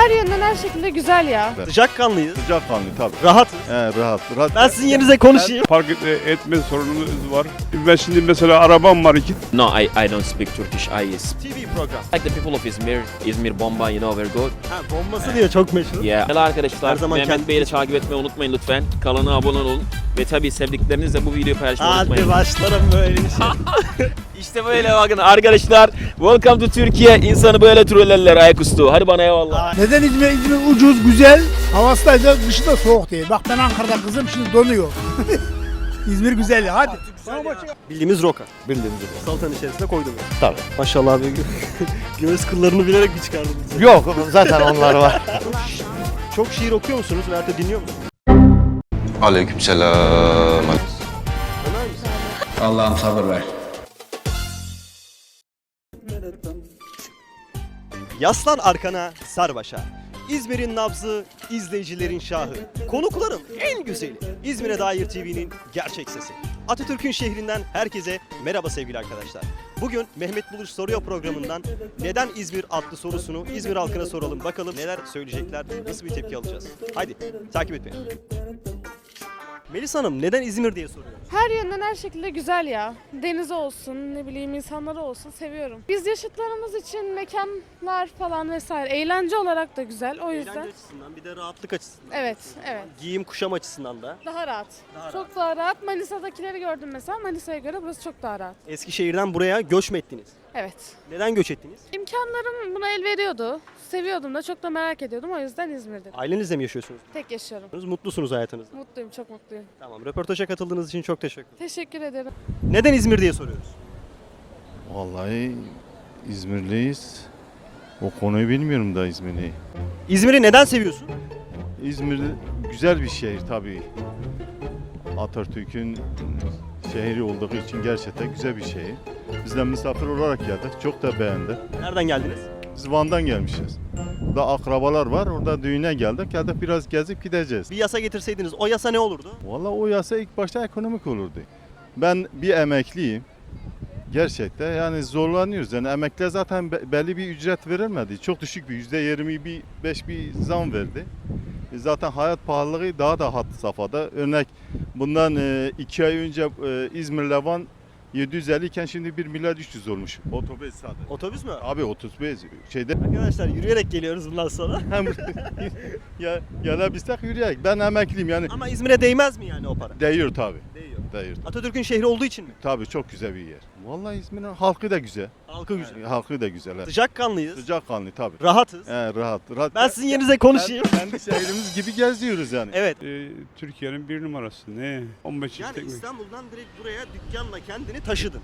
Her yönden her şekilde güzel ya. Sıcakkanlıyız. Sıcakkanlı tabii. Rahatız. He, rahat, rahat. Ben sizin yerinize konuşayım. Park et- etme sorunumuz var. Ben şimdi mesela arabam var iki No, I, I don't speak Turkish. I s- TV program. like the people of Izmir. Izmir bomba, you know, very good. Ha, bombası diyor çok meşhur. Yeah. Hello arkadaşlar. Her zaman Mehmet kendi- Bey'i de takip etmeyi unutmayın lütfen. Kanalına abone olun. Ve tabii sevdiklerinizle bu videoyu paylaşmayı Hadi unutmayın. başlarım böyle bir şey. İşte böyle bakın arkadaşlar. Welcome to Türkiye. İnsanı böyle trollerler ayaküstü. Hadi bana eyvallah. Neden İzmir? İzmir ucuz, güzel. Havası da güzel, dışı da soğuk değil. Bak ben Ankara'da kızım şimdi donuyor. İzmir güzel ya hadi. Bildiğimiz roka. Bildiğimiz gibi. Salatanın içerisine koydum. Tabii. Maşallah abi. Göğüs kıllarını bilerek mi çıkardın? Yok zaten onlar var. Çok şiir okuyor musunuz veyahut da dinliyor musunuz? Aleykümselam. Allah'ım sabır ver. Yaslan arkana, sar başa. İzmir'in nabzı, izleyicilerin şahı. Konukların en güzeli. İzmir'e dair TV'nin gerçek sesi. Atatürk'ün şehrinden herkese merhaba sevgili arkadaşlar. Bugün Mehmet Buluş Soruyor programından neden İzmir adlı sorusunu İzmir halkına soralım. Bakalım neler söyleyecekler, nasıl bir tepki alacağız. Haydi takip et beni. Melis Hanım neden İzmir diye soruyor. Her yönden her şekilde güzel ya. Denizi olsun, ne bileyim insanları olsun seviyorum. Biz yaşıtlarımız için mekanlar falan vesaire eğlence olarak da güzel o yüzden. Eğlence açısından bir de rahatlık açısından. Evet, evet. Giyim kuşam açısından da. Daha rahat. çok daha rahat. Manisa'dakileri gördüm mesela. Manisa'ya göre burası çok daha rahat. Eskişehir'den buraya göç mü ettiniz? Evet. Neden göç ettiniz? İmkanlarım buna el veriyordu. Seviyordum da çok da merak ediyordum. O yüzden İzmir'de. Ailenizle mi yaşıyorsunuz? Tek yaşıyorum. Mutlusunuz hayatınızda. Mutluyum, çok mutluyum. Tamam, röportaja katıldığınız için çok teşekkür ederim. Teşekkür ederim. Neden İzmir diye soruyoruz. Vallahi İzmirliyiz. O konuyu bilmiyorum da İzmir'i. İzmir'i neden seviyorsun? İzmir güzel bir şehir tabii. Atatürk'ün şehri olduğu için gerçekten güzel bir şehir. Biz de misafir olarak geldik. Çok da beğendik. Nereden geldiniz? Biz Van'dan gelmişiz. Burada akrabalar var. Orada düğüne geldik. Geldik biraz gezip gideceğiz. Bir yasa getirseydiniz o yasa ne olurdu? Vallahi o yasa ilk başta ekonomik olurdu. Ben bir emekliyim. Gerçekten yani zorlanıyoruz. Yani emekliye zaten be- belli bir ücret verilmedi. Çok düşük bir yüzde yirmi bir beş bir zam verdi. E Zaten hayat pahalılığı daha da hat safhada. Örnek bundan e, iki ay önce e, İzmir Levan 750 iken şimdi 1 milyar 300 olmuş. Otobüs sadece. Otobüs mü? Abi otobüs şeyde Arkadaşlar yürüyerek geliyoruz bundan sonra. hem ya gelebilsek yürüyerek. Ben emekliyim yani. Ama İzmir'e değmez mi yani o para? Değiyor tabi. Değiyor. Değiyor. Atatürk'ün şehri olduğu için mi? Tabii çok güzel bir yer. Vallahi İzmir'in halkı da güzel. Halkı güzel. Halkı da güzel. evet. Sıcakkanlıyız. Sıcakkanlı tabii. Rahatız. He, rahat, rahat. Ben sizin yerinize konuşayım. Kendi şehrimiz gibi geziyoruz yani. Evet. e, Türkiye'nin bir numarası. Ne? 15 Yani istek mi? İstanbul'dan direkt buraya dükkanla kendini taşıdın.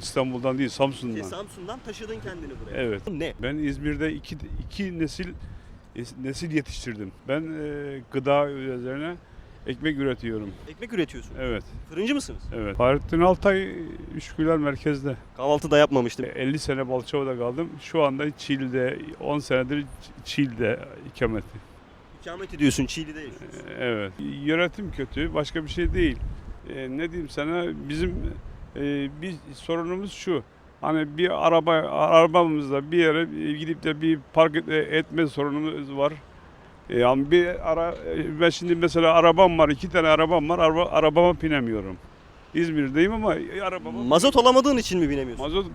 İstanbul'dan değil Samsun'dan. Şey, Samsun'dan taşıdın kendini buraya. Evet. Ne? Ben İzmir'de iki, iki nesil nesil yetiştirdim. Ben e, gıda üzerine ekmek üretiyorum. Ekmek üretiyorsun. Evet, Fırıncı mısınız? evet. Fahrettin Altay Üsküdar merkezde. Kahvaltı da yapmamıştım. 50 sene Balçova'da kaldım. Şu anda Çiğli'de 10 senedir Çiğli'de ikamet. İkamet ediyorsun, Çiğli'de yaşıyorsun. Evet. Yönetim kötü, başka bir şey değil. Ee, ne diyeyim sana, bizim e, bir sorunumuz şu. Hani bir araba arabamızda bir yere e, gidip de bir park et- etme sorunumuz var. E, Yani bir ara e, ben şimdi mesela arabam var, iki tane arabam var. Araba, arabama binemiyorum. İzmir'deyim ama arabama Mazot olamadığın için mi binemiyorsun? Mazot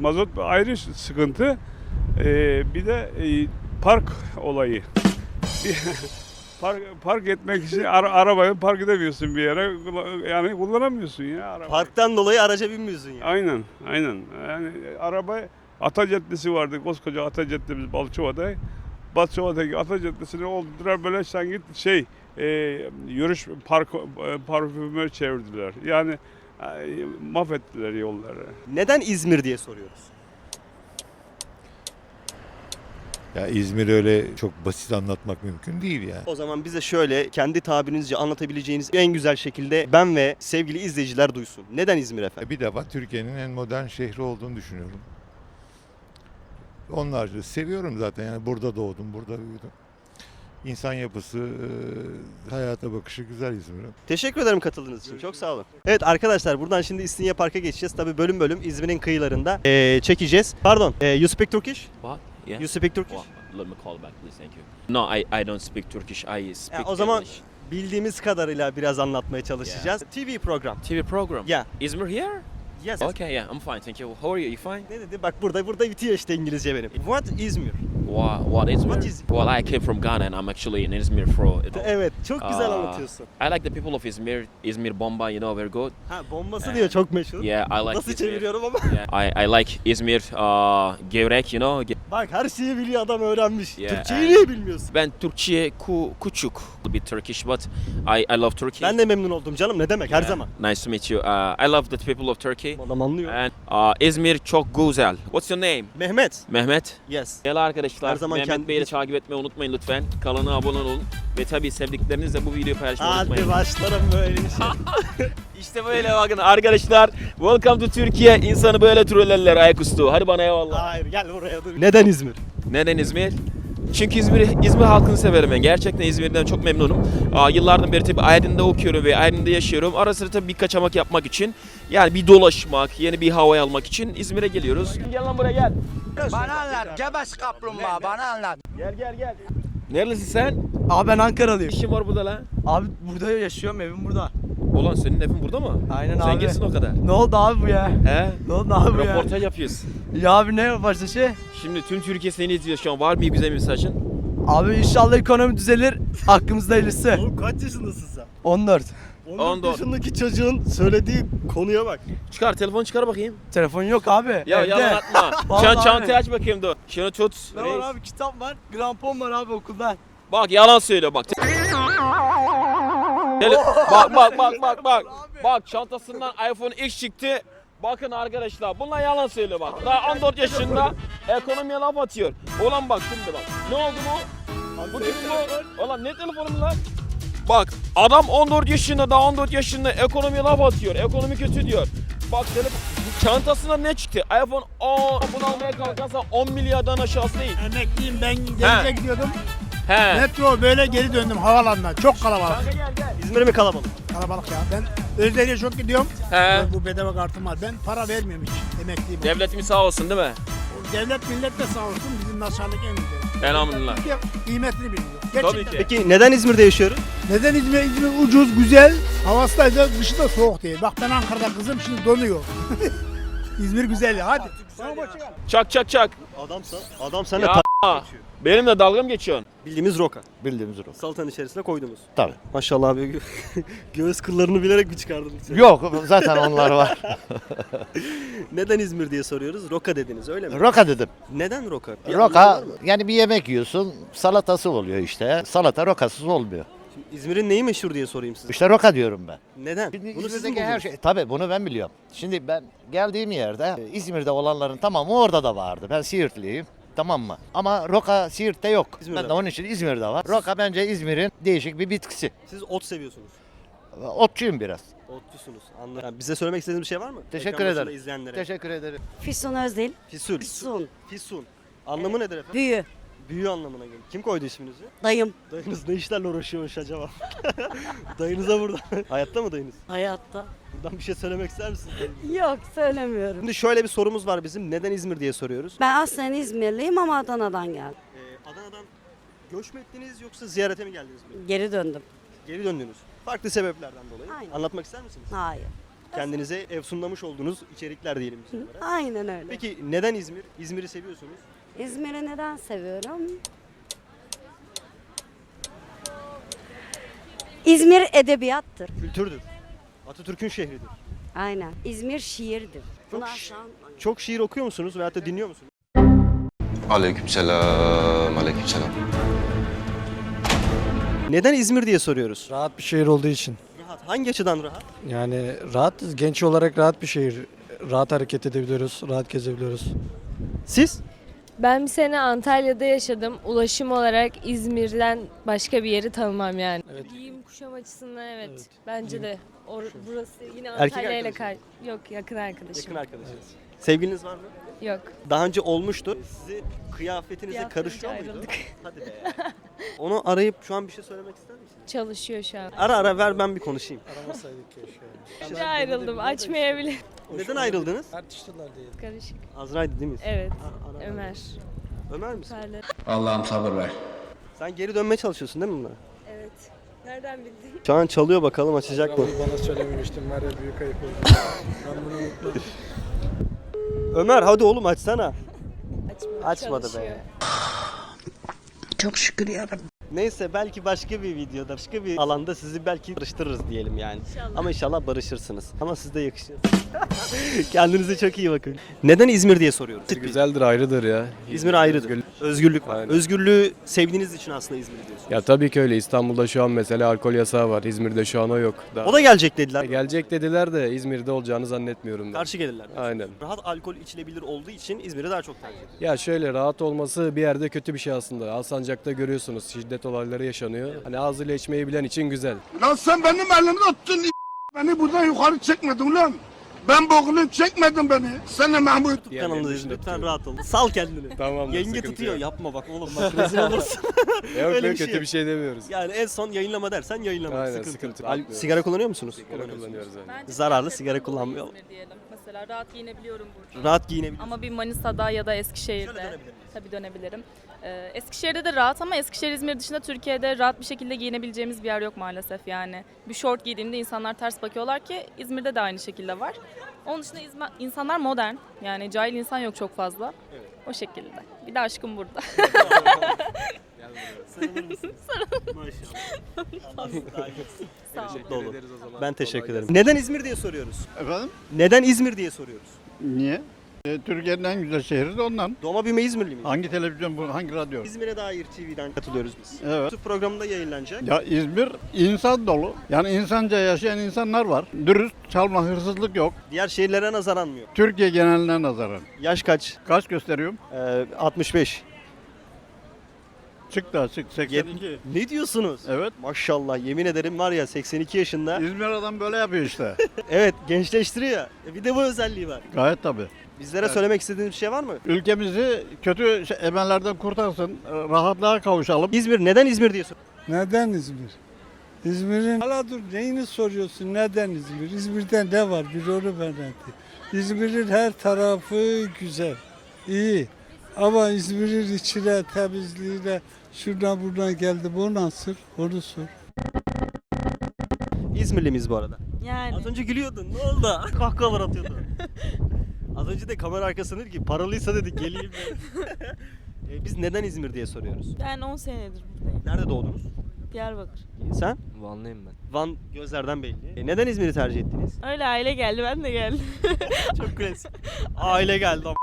mazot ayrı sıkıntı. Ee, bir de e, park olayı. park, park etmek için ara, arabayı park edemiyorsun bir yere. Yani kullanamıyorsun ya arabayı. Parktan dolayı araca binmiyorsun yani. Aynen, aynen. Yani araba Ata Caddesi vardı. Koskoca Ata Caddemiz Balçova'da. Balçova'daki Ata Caddesi'ni oldular böyle sanki şey e, yürüyüş park e, parfümör çevirdiler. Yani e, mahvettiler yolları. Neden İzmir diye soruyoruz. Ya İzmir öyle çok basit anlatmak mümkün değil ya. O zaman bize şöyle kendi tabirinizce anlatabileceğiniz en güzel şekilde ben ve sevgili izleyiciler duysun. Neden İzmir efendim? Bir defa Türkiye'nin en modern şehri olduğunu düşünüyorum. Onlarca seviyorum zaten yani burada doğdum, burada büyüdüm. İnsan yapısı, e, hayata bakışı güzel İzmir'in. Teşekkür ederim katıldığınız için. Çok sağ olun. Evet arkadaşlar buradan şimdi İstinye Park'a geçeceğiz. Tabii bölüm bölüm İzmir'in kıyılarında eee, çekeceğiz. Pardon, eee, you speak Turkish? What? Yeah. You speak Turkish? let me call back, please. Thank you. No, I, I don't speak Turkish. I speak o zaman English. bildiğimiz kadarıyla biraz anlatmaya çalışacağız. TV program. TV program. Yeah. Izmir here? Yes. Okay, yeah, I'm fine. Thank you. How are you? You fine? Ne dedi? Bak burada burada bitiyor işte İngilizce benim. What İzmir? What, what Izmir? What is- Well, I came from Ghana and I'm actually in Izmir for. Evet, çok güzel Aa. anlatıyorsun. I like the people of Izmir. Izmir bomba, you know, very good. Ha bombası Ee, diyor çok meşhur. Yeah, I like Nasıl Izmir. çeviriyorum ama? Yeah, I, I like Izmir, uh, gevrek, you know. Ge- Bak her şeyi biliyor adam öğrenmiş. Yeah, Türkçeyi niye bilmiyorsun? Ben Türkçe ku, küçük. A bit Turkish, but I, I love Turkey. Ben de memnun oldum canım ne demek her Yeah, zaman. Nice to meet you. Uh, I love the people of Turkey. Adam anlıyor. And uh, İzmir çok güzel. What's your name? Mehmet. Mehmet. Yes. Değerli arkadaşlar, Her zaman Mehmet kendi- Bey'i de takip etmeyi unutmayın lütfen. Kanalına abone olun. Ve tabii sevdiklerinizle bu videoyu paylaşmayı Hadi unutmayın. başlarım böyle bir şey. İşte böyle bakın arkadaşlar. Welcome to Türkiye. İnsanı böyle trollerler ayaküstü. Hadi bana eyvallah. Hayır gel buraya dur. Neden İzmir? Neden İzmir? Çünkü İzmir, İzmir halkını severim ben. Gerçekten İzmir'den çok memnunum. Aa, yıllardan beri tabii Aydın'da okuyorum ve Aydın'da yaşıyorum. Ara sıra tabii bir kaçamak yapmak için, yani bir dolaşmak, yeni bir hava almak için İzmir'e geliyoruz. Gel lan buraya gel. Bana anlat. Gebes kaplumbağa bana anlat. Gel gel gel. Nerelisin sen? Abi ben Ankaralıyım. İşin var burada lan. Abi burada yaşıyorum evim burada. Ulan senin evin burada mı? Aynen Sen abi. gelsin o kadar. Ne oldu abi bu ya? He? Ne oldu abi bu ya? Röportaj yapıyoruz. Ya abi ne başta şey? Şimdi tüm Türkiye seni izliyor şu an. Var mı bir mesajın? Abi inşallah ekonomi düzelir. Hakkımızda hayırlısı. Oğlum kaç yaşındasın sen? 14. 14, 14. yaşındaki çocuğun söylediği konuya bak. Çıkar telefonu çıkar bakayım. Telefon yok abi. Ya Evde. yalan atma. Çan çantayı aç bakayım dur. Şunu tut. Ne var abi kitap var. Grampon var abi okuldan. Bak yalan söylüyor bak. Bak bak bak bak bak. Bak çantasından iPhone X çıktı. Bakın arkadaşlar bunlar yalan söylüyor bak. Daha 14 yaşında ekonomiye laf atıyor. Ulan bak şimdi bak. Ne oldu bu? Bu kimin bu? Ulan ne telefonu lan? Bak adam 14 yaşında daha 14 yaşında ekonomiye laf atıyor. Ekonomi kötü diyor. Bak telefon çantasına ne çıktı? iPhone 10 bunu almaya kalkarsa 10 milyardan aşağısı değil. Emekliyim ben denize gidiyordum. He. Metro böyle geri döndüm havalandan. Çok kalabalık. Kanka gel gel. İzmir mi kalabalık? Kalabalık ya. Ben Özdeni'ye çok gidiyorum. He. Bu bedava kartım var. Ben para vermiyorum hiç. Emekliyim. Devletimiz sağ olsun değil mi? Devlet millet de sağ olsun. Bizim naşarlık en güzel. Elhamdülillah. De Kıymetini bilmiyor. Gerçekten. Tabii ki. Peki neden İzmir'de yaşıyoruz? Neden İzmir? İzmir ucuz, güzel. Havası da güzel, dışı da soğuk değil. Bak ben Ankara'da kızım şimdi donuyor. İzmir güzel ya. Hadi. Çak çak çak. Adamsa, adam seninle Ya ta- benimle dalga mı geçiyorsun? Bildiğimiz roka. Bildiğimiz roka. Salatanın içerisine koyduğumuz. Tabii. Maşallah abi gö- göğüs kıllarını bilerek mi çıkardın? sen? Yok zaten onlar var. Neden İzmir diye soruyoruz. Roka dediniz öyle mi? roka dedim. Neden roka? Bir anlamı Roka mı? yani bir yemek yiyorsun salatası oluyor işte. Salata rokasız olmuyor. Şimdi İzmir'in neyi meşhur diye sorayım size. İşte roka diyorum ben. Neden? Şimdi Bunu siz mi İzmir'deki her buldunuz? şey tabii bunu ben biliyorum. Şimdi ben geldiğim yerde İzmir'de olanların tamamı orada da vardı. Ben Siirtliyim. Tamam mı? Ama roka Siirt'te yok. İzmir'de ben de var. onun için İzmir'de var. Roka bence İzmir'in değişik bir bitkisi. Siz ot seviyorsunuz. Otçuyum biraz. Otçusunuz. Anladım. Yani bize söylemek istediğiniz bir şey var mı? Teşekkür Ekran başında ederim. izleyenlere. Teşekkür ederim. Füsun Özdil. Fisul. Füsun. Fisun. Anlamı nedir efendim? Büyü. Büyü anlamına geliyor. Kim koydu isminizi? Dayım. Dayınız ne işlerle uğraşıyormuş acaba? Dayınıza burada. Hayatta mı dayınız? Hayatta. Buradan bir şey söylemek ister misiniz? Yok söylemiyorum. Şimdi şöyle bir sorumuz var bizim. Neden İzmir diye soruyoruz. Ben aslen İzmirliyim ama Adana'dan geldim. Ee, Adana'dan göç mü ettiniz yoksa ziyarete mi geldiniz? buraya? Geri döndüm. Geri döndünüz. Farklı sebeplerden dolayı. Aynen. Anlatmak ister misiniz? Hayır. Kendinize ev sunlamış olduğunuz içerikler diyelim biz. Aynen öyle. Peki neden İzmir? İzmir'i seviyorsunuz. İzmir'i neden seviyorum? İzmir edebiyattır. Kültürdür. Atatürk'ün şehridir. Aynen. İzmir şiirdir. Çok şi- Çok şiir okuyor musunuz veyahut da dinliyor musunuz? Aleykümselam, aleykümselam. Neden İzmir diye soruyoruz. Rahat bir şehir olduğu için. Rahat. Hangi açıdan rahat? Yani rahatız. Genç olarak rahat bir şehir. Rahat hareket edebiliyoruz, rahat gezebiliyoruz. Siz? Ben bir sene Antalya'da yaşadım. Ulaşım olarak İzmir'den başka bir yeri tanımam yani. Evet. Giyim kuşam açısından evet. Evet. Bence de. Or- burası yine Antalya ile kay- Yok yakın arkadaşım. Yakın arkadaşınız. Sevgiliniz var mı? Yok. Daha önce olmuştu. Sizi kıyafetinize karışıyor muydu? ayrıldık. Hadi be. Onu arayıp şu an bir şey söylemek ister misiniz? Çalışıyor şu an. Ara ara ver ben bir konuşayım. Aramasaydık keşke. Şimdi ayrıldım. Açmayabilir. Neden ayrıldınız? Tartıştılar diye. Karışık. Azra'ydı değil mi? Evet. Ara- ara- Ömer. Ömer misin? Allah'ım sabır ver. Sen geri dönmeye çalışıyorsun değil mi buna? Evet. Nereden bildin? Şu an çalıyor bakalım açacak mı? Bana söylememiştin var ya büyük ayıp oldu. ben bunu unutmam. Ömer hadi oğlum açsana. Açmadı be. Çok şükür yarabbim. Neyse belki başka bir videoda, başka bir alanda sizi belki barıştırırız diyelim yani. Ama inşallah barışırsınız. Ama siz de yakışır. Kendinize çok iyi bakın. Neden İzmir diye soruyoruz. Güzeldir, ayrıdır ya. İzmir ayrıdır. Özgürlük var. Aynen. Özgürlüğü sevdiğiniz için aslında İzmir diyorsunuz. Ya tabii ki öyle. İstanbul'da şu an mesela alkol yasağı var. İzmir'de şu an o yok. Daha- O da gelecek dediler. Gelecek dediler de İzmir'de olacağını zannetmiyorum ben. Karşı gelirler. Aynen. Rahat alkol içilebilir olduğu için İzmir'i daha çok tercih ediyor. Ya şöyle rahat olması bir yerde kötü bir şey aslında. Alsancak'ta görüyorsunuz şiddet olayları yaşanıyor. Hani ağzıyla içmeyi bilen için güzel. Lan sen benim elimi tuttun. Beni buradan yukarı çekmedin lan. Ben boğulayım çekmedin beni. Sen de Mahmut. Diğerlerini Kanalındayız dışında lütfen tutuyorum. rahat ol. Sal kendini. Tamamdır. Yenge sıkıntı tutuyor. yok. Yapma bak oğlum bak rezil olursun. Yok Öyle bir şey kötü yok. bir şey demiyoruz. Yani en son yayınlama dersen yayınlama. Aynen, sıkıntı. sıkıntı. Al- sigara kullanıyor musunuz? Sigara kullanıyoruz yani. Zararlı sigara kullanmıyor. diyelim. Mesela rahat giyinebiliyorum burada. Rahat giyinebilir. Ama bir Manisa'da ya da Eskişehir'de Şöyle dönebilir miyiz? tabii dönebilirim. Ee, Eskişehir'de de rahat ama Eskişehir İzmir dışında Türkiye'de rahat bir şekilde giyinebileceğimiz bir yer yok maalesef yani. Bir şort giydiğimde insanlar ters bakıyorlar ki İzmir'de de aynı şekilde var. Onun dışında İzma- insanlar modern. Yani cahil insan yok çok fazla. O şekilde. Bir de aşkım burada. Sarılır mısınız? Maşallah. Allah sizi daim etsin. Sağ olun. Mutlu olun. ederiz o zaman. Ben teşekkür ederim. Neden İzmir diye soruyoruz. Efendim? Neden İzmir diye soruyoruz. Niye? E, Türkiye'nin en güzel şehri de ondan. Doğma büyüme İzmirli miyiz? Hangi televizyon bu, hangi radyo? İzmir'e dair TV'den katılıyoruz biz. Evet. YouTube programında yayınlanacak. Ya İzmir insan dolu. Yani insanca yaşayan insanlar var. Dürüst, çalma, hırsızlık yok. Diğer şehirlere nazaran mı yok? Türkiye geneline nazaran. Yaş kaç? Kaç gösteriyorum? Ee, 65. Çık da çık. 82. Ne diyorsunuz? Evet. Maşallah yemin ederim var ya 82 yaşında. İzmir adam böyle yapıyor işte. Evet gençleştiriyor. E, Bir de bu özelliği var. Gayet tabii. Bizlere söylemek istediğiniz bir şey var mı? Ülkemizi kötü şey- emellerden kurtarsın. Rahatlığa kavuşalım. İzmir neden İzmir diye sor. Neden İzmir? İzmir'in... Hala dur neyini soruyorsun? Neden İzmir? İzmir'de ne var? Bir onu ben. İzmir'in her tarafı güzel, iyi. Ama İzmir'in içine, temizliğine, şuradan buradan geldim. O nasıl? Onu sor. İzmirli miyiz bu arada? Yani. Az önce gülüyordun. Ne oldu? Kahkahalar atıyordun. Az önce de kamera arkasında dedi ki paralıysa dedi geleyim de. E, Biz neden İzmir diye soruyoruz. Ben 10 senedir buradayım. Nerede doğdunuz? Diyarbakır. Sen? Vanlıyım ben. Van gözlerden belli. E, neden İzmir'i tercih ettiniz? Öyle aile geldi ben de geldim. Çok klasik. Aile geldi am-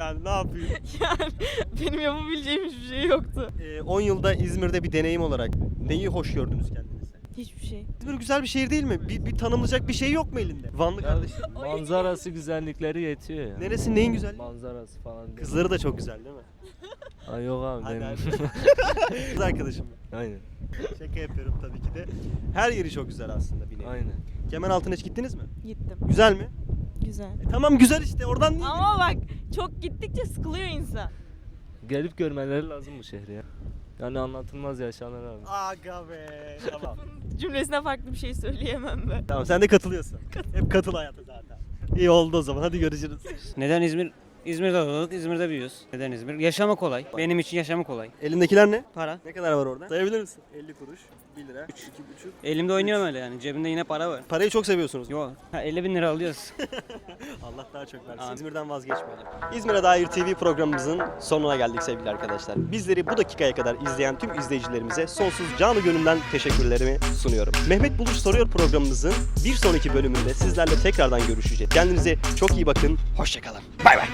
yani ne yapayım? yani benim yapabileceğim hiçbir şey yoktu. E, 10 yılda İzmir'de bir deneyim olarak neyi hoş gördünüz kendinize? Hiçbir şey. İzmir güzel bir şehir değil mi? Bir, bir tanımlayacak bir şey yok mu elinde? Vanlı kardeşim. Manzarası güzellikleri yetiyor ya. Neresi neyin güzel? Manzarası falan. Kızları da çok güzel değil mi? Ay yok abi Hadi hadi. Kız arkadaşım. Aynen. Şaka yapıyorum tabii ki de. Her yeri çok güzel aslında bir nevi. Aynen. Kemeraltı'na hiç gittiniz mi? Gittim. Güzel mi? Güzel. E, tamam güzel işte oradan niye? Ama bak çok gittikçe sıkılıyor insan. Gelip görmeleri lazım bu şehri ya. Yani anlatılmaz yaşanır abi. Aga be. Tamam. Cümlesine farklı bir şey söyleyemem ben. tamam sen de katılıyorsun. Hep katıl hayata zaten. İyi oldu o zaman hadi görüşürüz. Neden İzmir? İzmir'de doğduk, İzmir'de büyüyoruz. Neden İzmir? Yaşama kolay. Benim için yaşama kolay. Elindekiler ne? Para. Ne kadar var orada? Sayabilir misin? 50 kuruş, 1 lira, 2,5. Elimde oynuyorum öyle yani. Cebimde yine para var. Parayı çok seviyorsunuz. Yok. Ha, 50 bin lira alıyoruz. Allah daha çok versin. Amin. İzmir'den vazgeçmeyelim. İzmir'e dair TV programımızın sonuna geldik sevgili arkadaşlar. Bizleri bu dakikaya kadar izleyen tüm izleyicilerimize sonsuz canı gönülden teşekkürlerimi sunuyorum. Mehmet Buluş Soruyor programımızın bir sonraki bölümünde sizlerle tekrardan görüşeceğiz. Kendinize çok iyi bakın. Hoşçakalın. Bay bay.